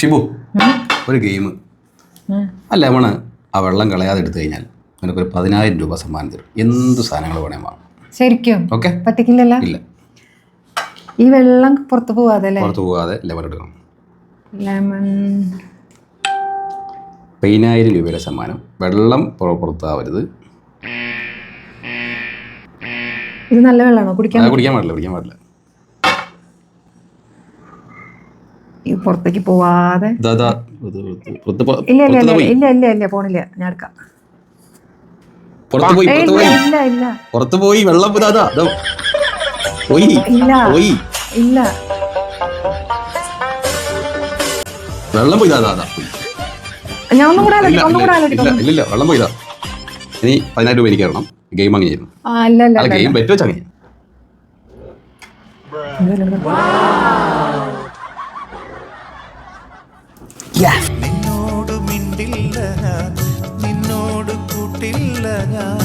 ഷിബു. ഒരു ഗെയിം. ആ ലെമണ് ആ വെള്ളം കളയാതെ എടുത്തു കഴിഞ്ഞാൽ നിനക്കൊരു പതിനായിരം രൂപ സമ്മാനം തരും. എന്ത് സാധനങ്ങൾ വേണേ വാങ്ങാം. ശരിക്കും? ഓക്കെ? പറ്റിക്കില്ലല്ലോ? ഇല്ല. ഈ വെള്ളം പുറത്ത് പോവാതെ പുറത്ത് പോവാതെ ലെമൺ എടുക്കണം. ലെമൺ. പതിനായിരം രൂപയുടെ സമ്മാനം. വെള്ളം പുറ- പുറത്താവരുത്. ഇത് നല്ല വെള്ളമാണോ? കുടിക്കാൻ കുടിക്കാൻ പാടില്ല കുടിക്കാൻ പാടില്ല ഇത് പുറത്തേക്ക് പോവാതെ. ഇല്ല ഇല്ല ഇല്ല ഇല്ല ഇല്ല പോണില്ല. ഞാൻ എടുക്കാം. പുറത്തു പോയി പുറത്തു പുറത്ത് പോയി വെള്ളം. പോയി ഇല്ല പോയി. ഇല്ല. വെള്ളം പോയി. ഞാൻ ഒന്നും കൂടെ ഇല്ല വെള്ളം പോയി ഇനി പതിനായിരം രൂപ എനിക്ക് തരണം. ഗെയിം അങ്ങനെ ചെയ്യുന്നു ഗെയിം പറ്റുവോ ചങ്ങനെ നിന്നോട് മിണ്ടില്ല ഞാൻ നിന്നോട് കൂട്ടില്ല ഞാൻ.